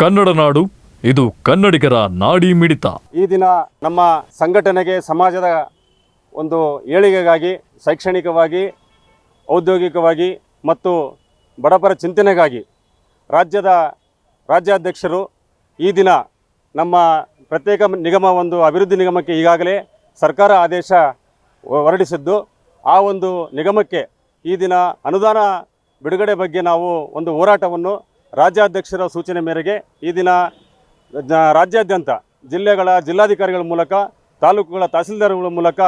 ಕನ್ನಡ ನಾಡು, ಇದು ಕನ್ನಡಿಗರ ನಾಡಿ ಮಿಡಿತ. ಈ ದಿನ ನಮ್ಮ ಸಂಘಟನೆಗೆ ಸಮಾಜದ ಒಂದು ಏಳಿಗೆಗಾಗಿ, ಶೈಕ್ಷಣಿಕವಾಗಿ, ಔದ್ಯೋಗಿಕವಾಗಿ ಮತ್ತು ಬಡಪರ ಚಿಂತನೆಗಾಗಿ ರಾಜ್ಯದ ರಾಜ್ಯಾಧ್ಯಕ್ಷರು ಈ ದಿನ ನಮ್ಮ ಪ್ರತ್ಯೇಕ ನಿಗಮ ಒಂದು ಅಭಿವೃದ್ಧಿ ನಿಗಮಕ್ಕೆ ಈಗಾಗಲೇ ಸರ್ಕಾರ ಆದೇಶ ಹೊರಡಿಸಿದ್ದು. ಆ ಒಂದು ನಿಗಮಕ್ಕೆ ಈ ದಿನ ಅನುದಾನ ಬಿಡುಗಡೆ ಬಗ್ಗೆ ನಾವು ಒಂದು ಹೋರಾಟವನ್ನು ರಾಜ್ಯಾಧ್ಯಕ್ಷರ ಸೂಚನೆ ಮೇರೆಗೆ ಈ ದಿನ ರಾಜ್ಯಾದ್ಯಂತ ಜಿಲ್ಲೆಗಳ ಜಿಲ್ಲಾಧಿಕಾರಿಗಳ ಮೂಲಕ, ತಾಲೂಕುಗಳ ತಹಸೀಲ್ದಾರ್ಗಳ ಮೂಲಕ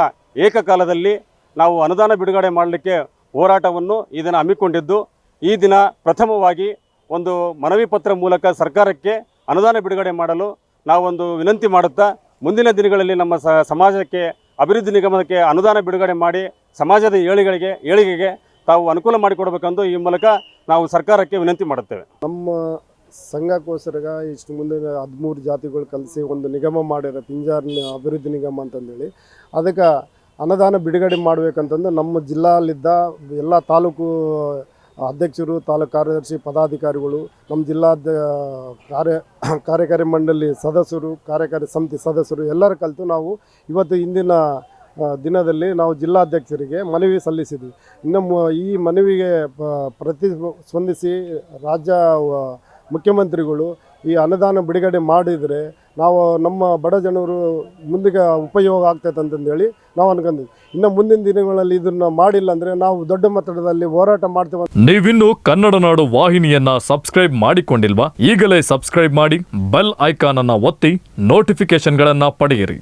ಏಕಕಾಲದಲ್ಲಿ ನಾವು ಅನುದಾನ ಬಿಡುಗಡೆ ಮಾಡಲಿಕ್ಕೆ ಹೋರಾಟವನ್ನು ಈ ದಿನ ಹಮ್ಮಿಕೊಂಡಿದ್ದು, ಈ ದಿನ ಪ್ರಥಮವಾಗಿ ಒಂದು ಮನವಿ ಪತ್ರ ಮೂಲಕ ಸರ್ಕಾರಕ್ಕೆ ಅನುದಾನ ಬಿಡುಗಡೆ ಮಾಡಲು ನಾವೊಂದು ವಿನಂತಿ ಮಾಡುತ್ತಾ, ಮುಂದಿನ ದಿನಗಳಲ್ಲಿ ನಮ್ಮ ಸಮಾಜಕ್ಕೆ, ಅಭಿವೃದ್ಧಿ ನಿಗಮಕ್ಕೆ ಅನುದಾನ ಬಿಡುಗಡೆ ಮಾಡಿ, ಸಮಾಜದ ಏಳಿಗಳಿಗೆ ಏಳಿಗೆಗೆ ತಾವು ಅನುಕೂಲ ಮಾಡಿಕೊಡ್ಬೇಕಂದು ಈ ಮೂಲಕ ನಾವು ಸರ್ಕಾರಕ್ಕೆ ವಿನಂತಿ ಮಾಡುತ್ತೇವೆ. ನಮ್ಮ ಸಂಘಕ್ಕೋಸ್ಕರ ಇಷ್ಟು ಮುಂದೆ ಹದಿಮೂರು ಜಾತಿಗಳು ಕಲಿಸಿ ಒಂದು ನಿಗಮ ಮಾಡಿರೋ ಪಿಂಜಾರ್ ಅಭಿವೃದ್ಧಿ ನಿಗಮ ಅಂತಂದೇಳಿ, ಅದಕ್ಕೆ ಅನುದಾನ ಬಿಡುಗಡೆ ಮಾಡಬೇಕಂತಂದು ನಮ್ಮ ಜಿಲ್ಲಾಲಿದ್ದ ಎಲ್ಲ ತಾಲೂಕು ಅಧ್ಯಕ್ಷರು, ತಾಲೂಕು ಕಾರ್ಯದರ್ಶಿ, ಪದಾಧಿಕಾರಿಗಳು, ನಮ್ಮ ಜಿಲ್ಲಾ ಕಾರ್ಯ ಕಾರ್ಯಕಾರಿ ಮಂಡಳಿ ಸದಸ್ಯರು, ಕಾರ್ಯಕಾರಿ ಸಮಿತಿ ಸದಸ್ಯರು ಎಲ್ಲರೂ ಕಲಿತು ನಾವು ಇವತ್ತು ಇಂದಿನ ದಿನದಲ್ಲಿ ನಾವು ಜಿಲ್ಲಾಧ್ಯಕ್ಷರಿಗೆ ಮನವಿ ಸಲ್ಲಿಸಿದ್ವಿ. ಇನ್ನು ಈ ಮನವಿಗೆ ಪ್ರತಿ ಸ್ಪಂದಿಸಿ ರಾಜ್ಯ ಮುಖ್ಯಮಂತ್ರಿಗಳು ಈ ಅನುದಾನ ಬಿಡುಗಡೆ ಮಾಡಿದರೆ ನಾವು ನಮ್ಮ ಬಡ ಜನರು ಮುಂದಿಗೆ ಉಪಯೋಗ ಆಗ್ತೈತೆ ಅಂತಂದೇಳಿ ನಾವು ಅನ್ಕೊಂಡಿದ್ವಿ ಇನ್ನು ಮುಂದಿನ ದಿನಗಳಲ್ಲಿ ಇದನ್ನು ಮಾಡಿಲ್ಲ ಅಂದರೆ ನಾವು ದೊಡ್ಡ ಮಟ್ಟದಲ್ಲಿ ಹೋರಾಟ ಮಾಡ್ತೇವೆ ನೀವಿನ್ನು ಕನ್ನಡ ನಾಡು ವಾಹಿನಿಯನ್ನ ಸಬ್ಸ್ಕ್ರೈಬ್ ಮಾಡಿಕೊಂಡಿಲ್ವಾ? ಈಗಲೇ ಸಬ್ಸ್ಕ್ರೈಬ್ ಮಾಡಿ, ಬೆಲ್ ಐಕಾನ್ ಅನ್ನ ಒತ್ತಿ ನೋಟಿಫಿಕೇಶನ್ಗಳನ್ನ ಪಡೆಯಿರಿ.